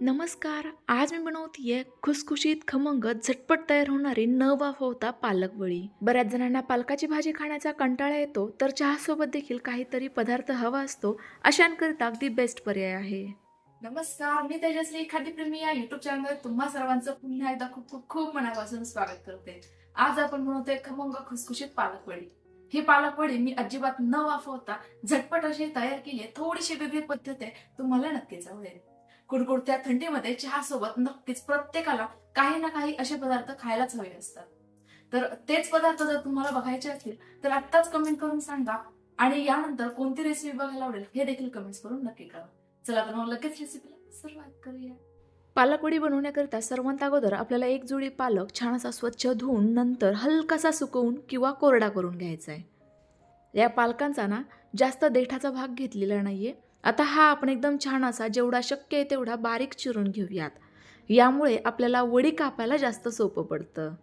नमस्कार आज मी बनवतीये खुसखुशीत खमंग झटपट तयार होणारी न वाफवता पालकवळी बऱ्याच जणांना पालकाची भाजी खाण्याचा कंटाळा येतो तर चहासोबत देखील काहीतरी पदार्थ हवा असतो अशांकरिता अगदी बेस्ट पर्याय आहे. नमस्कार मी तेजश्री खाद्यप्रेमी या युट्यूब चॅनलवर तुम्हा सर्वांचं पुन्हा एकदा खूप खूप खूप मनापासून स्वागत करते. आज आपण बनवतोय खमंग खुसखुशीत पालक वडी ही पालक वडी मी अजिबात न वाफवता झटपट अशी तयार केली आहे थोडीशी वेगळी पद्धत आहे तुम्हाला नक्कीच आवडेल. कुडकुडत्या थंडीमध्ये चहा सोबत नक्कीच प्रत्येकाला काही ना काही असे पदार्थ खायलाच हवे असतात. तर तेच पदार्थ जर तुम्हाला बघायचे असतील तर आत्ताच कमेंट करून सांगा. आणि यानंतर कोणती रेसिपी बघायला आवडेल हे देखील कमेंट्स करून नक्की करा. चला तर मग लगेच रेसिपीला सुरुवात करूया. पालक वडी बनवण्याकरिता सर्वांत अगोदर आपल्याला एक जुडी पालक छान असा स्वच्छ धुवून नंतर हलकासा सुकवून किंवा कोरडा करून घ्यायचा आहे या पालकांचा ना जास्त देठाचा भाग घेतलेला नाहीये. आता हा आपण एकदम छान असा जेवढा शक्य आहे तेवढा बारीक चिरून घेऊयात. यामुळे आपल्याला वडी कापायला जास्त सोपं पडतं.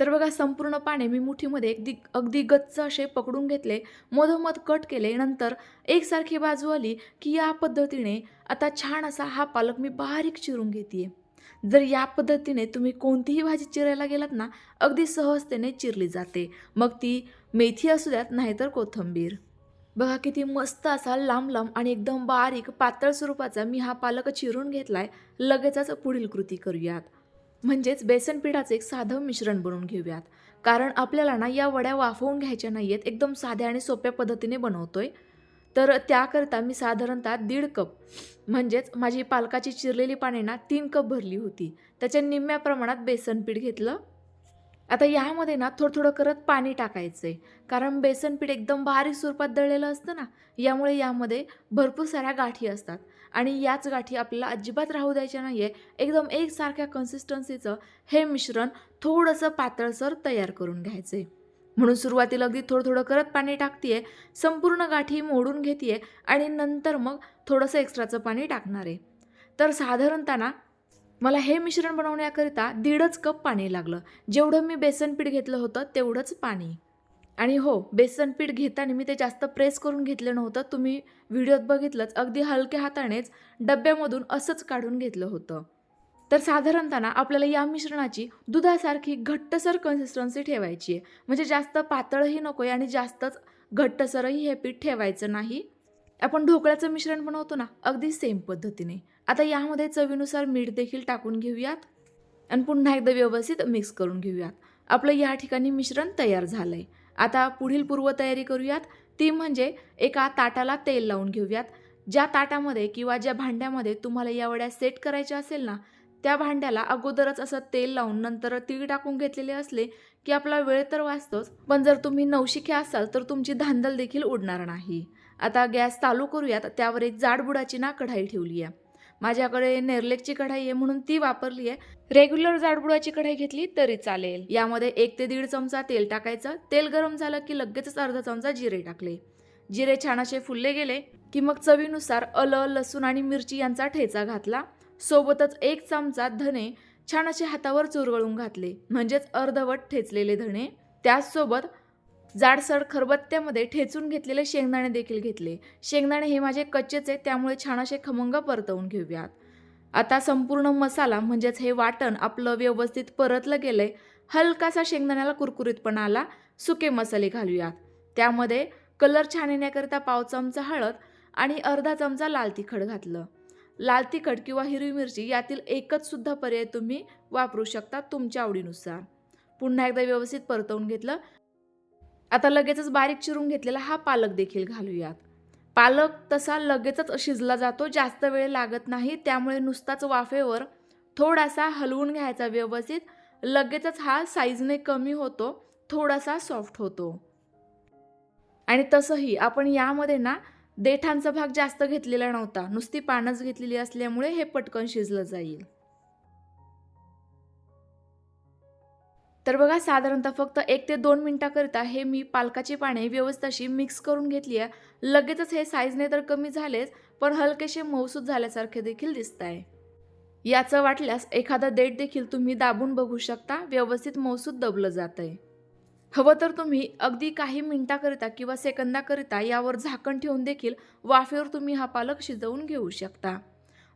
तर बघा संपूर्ण पाने मी मुठीमध्ये अगदी अगदी गच्च असे पकडून घेतले मधोमध कट केले. नंतर एकसारखी बाजू आली की या पद्धतीने आता छान असा हा पालक मी बारीक चिरून घेते जर या पद्धतीने तुम्ही कोणतीही भाजी चिरायला गेलात ना अगदी सहजतेने चिरली जाते. मग ती मेथी असू द्यात नाहीतर कोथंबीर. बघा किती मस्त असा लांब लांब आणि एकदम बारीक पातळ स्वरूपाचा मी हा पालक चिरून घेतलाय. लगेचच पुढील कृती करूयात. म्हणजेच बेसन पिठाचं एक साधं मिश्रण बनवून घेऊयात. कारण आपल्याला ना या वड्या वाफवून घ्यायच्या नाही आहेत एकदम साध्या आणि सोप्या पद्धतीने बनवतोय. तर त्याकरता मी साधारणतः दीड कप म्हणजेच माझी पालकाची चिरलेली पाने ना तीन कप भरली होती. त्याच्या निम्म्या प्रमाणात बेसन पीठ घेतलं. आता यामध्ये ना थोडं थोडं करत पाणी टाकायचं आहे कारण बेसन पीठ एकदम बारीक स्वरूपात दळलेलं असतं ना यामुळे यामध्ये भरपूर साऱ्या गाठी असतात. आणि याच गाठी आपल्याला अजिबात राहू द्यायच्या नाही आहे एकदम एकसारख्या कन्सिस्टन्सीचं हे मिश्रण थोडंसं पातळसर तयार करून घ्यायचं. आहे म्हणून सुरुवातीला अगदी थोडं थोडं करत पाणी टाकते संपूर्ण गाठी मोडून घेते आणि नंतर मग थोडंसं एक्स्ट्राचं पाणी टाकणार. आहे तर साधारणतः मला हे मिश्रण बनवण्याकरिता दीडच कप पाणी लागलं. जेवढं मी बेसन पीठ घेतलं होतं तेवढंच पाणी. आणि हो बेसन पीठ घेताना मी ते जास्त प्रेस करून घेतलं नव्हतं. तुम्ही व्हिडिओत बघितलंच अगदी हलक्या हातानेच डब्यामधून असंच काढून घेतलं होतं. तर साधारणतः आपल्याला या मिश्रणाची दुधासारखी घट्टसर कन्सिस्टन्सी ठेवायची आहे. म्हणजे जास्त पातळही नको आहे आणि जास्तच घट्टसरही हे पीठ ठेवायचं नाही. आपण ढोकळ्याचं मिश्रण बनवतो ना अगदी सेम पद्धतीने. आता यामध्ये चवीनुसार मीठ देखील टाकून घेऊयात. आणि पुन्हा एकदा व्यवस्थित मिक्स करून घेऊयात. आपलं या ठिकाणी मिश्रण तयार झालं आहे आता पुढील पूर्वतयारी करूयात. ती म्हणजे एका ताटाला तेल लावून घेऊयात. ज्या ताटामध्ये किंवा ज्या भांड्यामध्ये तुम्हाला या वड्या सेट करायच्या असेल ना त्या भांड्याला अगोदरच असं तेल लावून नंतर तीळ टाकून घेतलेले असले की आपला वेळ तर वाचतोच पण जर तुम्ही नवशिके असाल तर तुमची धांदल देखील उडणार नाही. आता गॅस चालू करूयात त्यावर एक जाडबुडाची ना कढाई ठेवली आहे माझ्याकडे नेरलेकची कढाई आहे म्हणून ती वापरली आहे. रेग्युलर जाडबुडाची कढाई घेतली तरी चालेल. यामध्ये एक ते दीड चमचा तेल टाकायचं. तेल गरम झालं की लगेचच अर्धा चमचा जिरे टाकले. जिरे छान असे फुलले गेले की मग चवीनुसार अलं लसूण आणि मिरची यांचा ठेचा घातला. सोबतच एक चमचा धने छान असे हातावर चुरगळून घातले. म्हणजेच अर्धवट ठेचलेले धणे. त्याचसोबत जाडसर खरबत्त्यामध्ये ठेचून घेतलेले शेंगदाणे देखील घेतले. शेंगदाणे हे माझे कच्चेच आहे त्यामुळे छान असे खमंग परतवून घेऊयात. आता संपूर्ण मसाला म्हणजेच हे वाटण आपलं व्यवस्थित परतलं गेलंय. हलकासा शेंगदाण्याला कुरकुरीतपणा आला. सुके मसाले घालूयात. त्यामध्ये कलर छान येण्याकरिता पाव चमचा हळद आणि अर्धा चमचा लाल तिखट घातलं. लाल तिखट किंवा हिरवी मिरची यातील एकच सुद्धा पर्याय तुम्ही वापरू शकता तुमच्या आवडीनुसार. पुन्हा एकदा व्यवस्थित परतवून घेतलं. आता लगेचच बारीक चिरून घेतलेला हा पालक देखील घालूयात. पालक तसा लगेचच शिजला जातो जास्त वेळ लागत नाही त्यामुळे नुसताच वाफेवर थोडासा हलवून घ्यायचा व्यवस्थित. लगेचच हा साईजने कमी होतो थोडासा सॉफ्ट होतो. आणि तसंही आपण यामध्ये ना देठांचा भाग जास्त घेतलेला नव्हता. नुसती पानच घेतलेली असल्यामुळे हे पटकन शिजलं जाईल. तर बघा साधारणतः फक्त एक ते दोन मिनटाकरिता हे मी पालकाची पाने व्यवस्थित अशी मिक्स करून घेतली आहे. लगेचच हे साईजने तर कमी झालेच पण हलकेसे मऊसूद झाल्यासारखे देखील दिसत आहे याचं वाटल्यास एखादा देठ देखील तुम्ही दाबून बघू शकता व्यवस्थित मौसूद दबलं जात आहे हवं तर तुम्ही अगदी काही मिनटाकरिता किंवा सेकंदाकरिता यावर झाकण ठेवून देखील वाफेवर तुम्ही हा पालक शिजवून घेऊ शकता.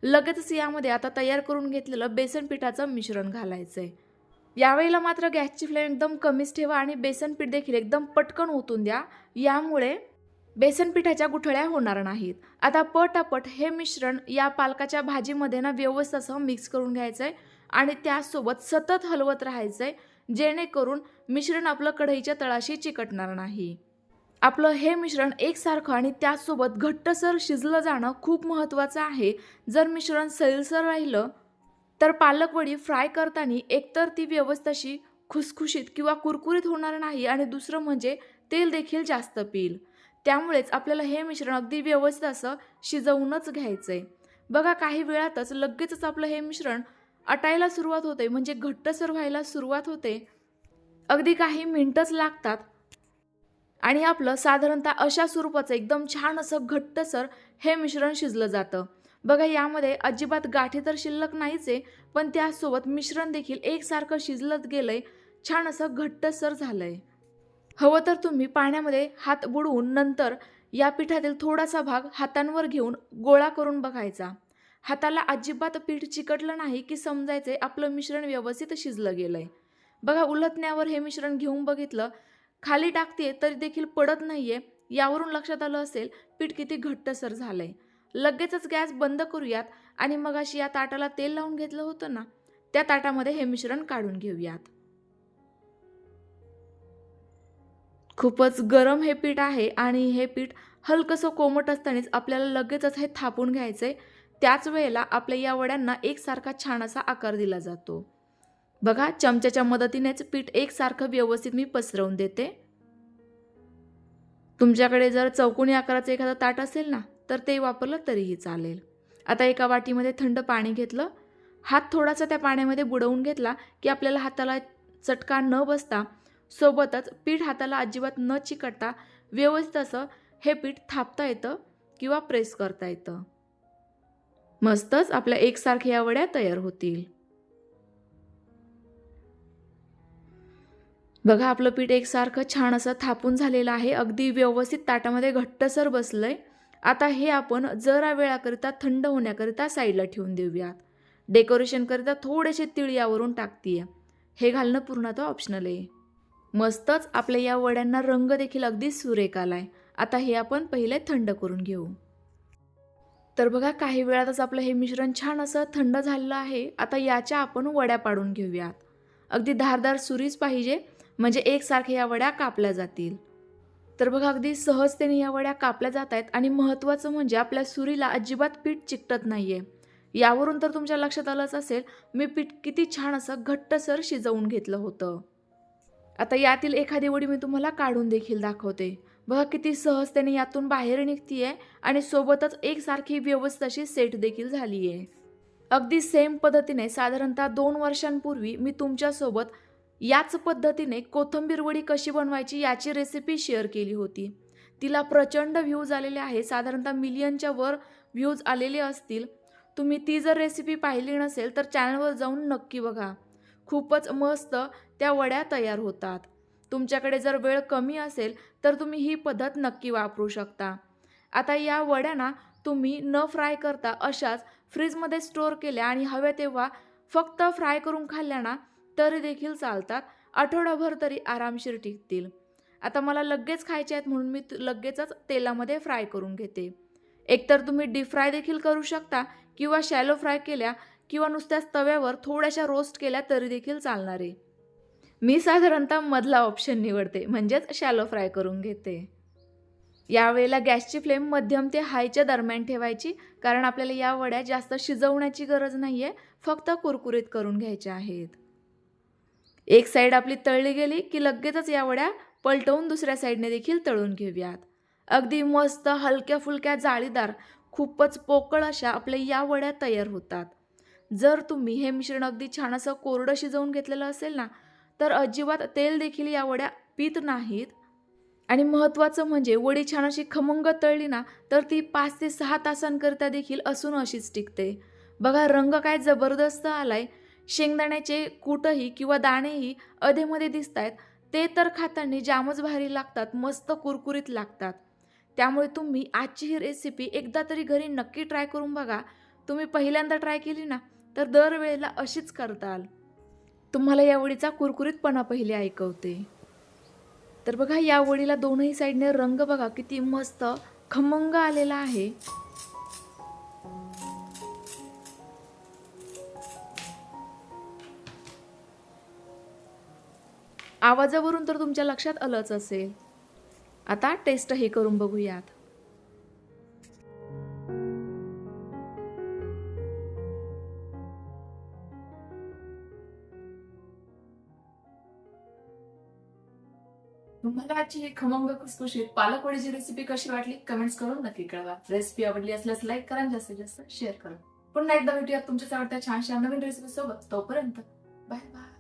लगेचच यामध्ये आता तयार करून घेतलेलं बेसन पिठाचं मिश्रण घालायचं आहे यावेळेला मात्र गॅसची फ्लेम एकदम कमीच ठेवा आणि बेसन पीठ देखील एकदम पटकन ओतून द्या. यामुळे बेसन पिठाच्या गुठळ्या होणार नाहीत. आता पटापट हे मिश्रण या पालकाच्या भाजीमध्ये ना व्यवस्थित असं मिक्स करून घ्यायचं आहे आणि त्यासोबत सतत हलवत राहायचं आहे जेणेकरून मिश्रण आपलं कढईच्या तळाशी चिकटणार नाही. आपलं हे मिश्रण एकसारखं आणि त्याचसोबत घट्टसर शिजलं जाणं खूप महत्त्वाचं आहे. जर मिश्रण सैलसर राहिलं तर पालक वडी फ्राय करताना एकतर ती व्यवस्थित अशी खुसखुशीत किंवा कुरकुरीत होणार नाही आणि दुसरं म्हणजे तेल देखील जास्त पिईल. त्यामुळेच आपल्याला हे मिश्रण अगदी व्यवस्थित असं शिजवूनच घ्यायचं आहे बघा काही वेळातच लगेचच आपलं हे मिश्रण अटायला सुरुवात होते म्हणजे घट्टसर व्हायला सुरुवात होते. अगदी काही मिनटंच लागतात आणि आपलं साधारणतः अशा स्वरूपाचं एकदम छान असं घट्टसर हे मिश्रण शिजलं जातं. बघा यामध्ये अजिबात गाठी तर शिल्लक नाहीच आहे पण त्यासोबत मिश्रण देखील एकसारखं शिजलत गेलंय. छान असं घट्टसर झालंय. हवं तर तुम्ही पाण्यामध्ये हात बुडवून नंतर या पिठातील थोडासा भाग हातांवर घेऊन गोळा करून बघायचा. हाताला अजिबात पीठ चिकटलं नाही की समजायचे आपलं मिश्रण व्यवस्थित शिजलं गेलंय. बघा उलटण्यावर हे मिश्रण घेऊन बघितलं. खाली टाकते तरी देखील पडत नाहीये. यावरून लक्षात आलं असेल पीठ किती घट्टसर झालंय. लगेचच गॅस बंद करूयात आणि मग अशी या ताटाला तेल लावून घेतलं होतं ना त्या ताटामध्ये हे मिश्रण काढून घेऊयात. खूपच गरम हे पीठ आहे आणि हे पीठ हलकंसं कोमट असतानाच आपल्याला लगेचच हे थापून घ्यायचंय. त्याच वेळेला आपल्या या वड्यांना एकसारखा छान असा आकार दिला जातो. बघा चमच्याच्या मदतीनेच पीठ एकसारखं व्यवस्थित मी पसरवून देते. तुमच्याकडे जर चौकोनी आकाराचं एखादं ताट असेल ना तर ते वापरलं तरीही चालेल. आता एका वाटीमध्ये थंड पाणी घेतलं. हात थोडासा त्या पाण्यामध्ये बुडवून घेतला की आपल्याला हाताला चटका न बसता सोबतच पीठ हाताला अजिबात न चिकटता व्यवस्थित असं हे पीठ थापता येतं किंवा प्रेस करता येतं. मस्तच आपल्या एकसारख्या वड्या तयार होतील. बघा आपलं पीठ एकसारखं छान असं थापून झालेलं आहे. अगदी व्यवस्थित ताटामध्ये घट्टसर बसलंय. आता हे आपण जरा वेळाकरिता थंड होण्याकरिता साईडला ठेवून देऊयात. डेकोरेशनकरिता थोडेसे तिळ यावरून टाकतीये. हे घालणं पूर्णतः ऑप्शनल आहे. मस्तच आपल्या या वड्यांना रंग देखील अगदी सुरेख आलाय. आता हे आपण पहिले थंड करून घेऊ. तर बघा काही वेळातच आपलं हे मिश्रण छान असं थंड झालेलं आहे. आता याच्या आपण वड्या पाडून घेऊयात. अगदी धारदार सुरीच पाहिजे म्हणजे एकसारख्या या वड्या कापल्या जातील. तर बघा अगदी सहजतेने या वड्या कापल्या जात आहेत आणि महत्त्वाचं म्हणजे आपल्या सुरीला अजिबात पीठ चिकटत नाही आहे यावरून तर तुमच्या लक्षात आलंच असेल मी पीठ किती छान असं घट्टसर शिजवून घेतलं होतं. आता यातील एखादी वडी मी तुम्हाला काढून देखील दाखवते. बघा किती सहजतेने यातून बाहेर निघतीये आणि सोबतच एकसारखी व्यवस्थित अशी सेट देखील झाली आहे अगदी सेम पद्धतीने साधारणतः दोन वर्षांपूर्वी मी तुमच्यासोबत याच पद्धतीने कोथिंबीर वडी कशी बनवायची याची रेसिपी शेअर केली होती. तिला प्रचंड व्ह्यूज आलेले आहे. साधारणतः मिलियनच्या वर व्ह्यूज आलेले असतील. तुम्ही ती जर रेसिपी पाहिली नसेल तर चॅनलवर जाऊन नक्की बघा. खूपच मस्त त्या वड्या तयार होतात. तुमच्याकडे जर वेळ कमी असेल तर तुम्ही ही पद्धत नक्की वापरू शकता. आता या वड्याना तुम्ही न फ्राय करता अशाच फ्रीजमध्ये स्टोअर केल्या आणि हव्या तेव्हा फक्त फ्राय करून खाल्ल्या ना तरी देखील चालतात. आठवडाभर तरी आरामशीर टिकतील. आता मला लगेच खायचे आहेत म्हणून मी लगेचच तेलामध्ये फ्राय करून घेते. एकतर तुम्ही डीप फ्राय देखील करू शकता किंवा शॅलो फ्राय केल्या किंवा नुसत्याच तव्यावर थोड्याशा रोस्ट केल्या तरी देखील चालणार. आहे मी साधारणतः मधला ऑप्शन निवडते म्हणजेच शॅलो फ्राय करून घेते. यावेळेला गॅसची फ्लेम मध्यम ते हायच्या दरम्यान ठेवायची कारण आपल्याला या वड्या जास्त शिजवण्याची गरज नाही आहे फक्त कुरकुरीत करून घ्यायच्या आहेत. एक साईड आपली तळली गेली की लगेचच या वड्या पलटवून दुसऱ्या साईडने देखील तळून घेऊयात. अगदी मस्त हलक्या फुलक्या जाळीदार खूपच पोकळ अशा आपल्या या वड्या तयार होतात. जर तुम्ही हे मिश्रण अगदी छान असं कोरडं शिजवून घेतलेलं असेल ना तर अजिबात तेल देखील या वड्या पित नाहीत. आणि महत्त्वाचं म्हणजे वडी छान अशी खमंग तळली ना तर ती पाच ते सहा तासांकरिता देखील असून अशीच टिकते. बघा रंग काय जबरदस्त आलाय. शेंगदाण्याचे कुटही किंवा दाणेही अधेमध्ये दिसत आहेत ते तर खाताना जामच भारी लागतात मस्त कुरकुरीत लागतात. त्यामुळे तुम्ही आजची ही रेसिपी एकदा तरी घरी नक्की ट्राय करून बघा. तुम्ही पहिल्यांदा ट्राय केली ना तर दरवेळेला अशीच करताल. तुम्हाला या वडीचा कुरकुरीतपणा पहिले ऐकवते. तर बघा या वडीला दोनही साईडने रंग बघा किती मस्त खमंग आलेला आहे. आवाजावरून तर तुमच्या लक्षात आलंच असेल. आता टेस्ट हे करून बघूयात. तुम्हाला आजची ही खमंग खुसखुशीत पालकवडीची रेसिपी कशी वाटली? कमेंट्स करून नक्की कळवा. रेसिपी आवडली असल्यास लाईक करा जास्तीत जास्त शेअर करा. पुन्हा एकदा भेटूया तुमच्या आवडत्या छानशा नवीन रेसिपी सोबत. तोपर्यंत बाय बाय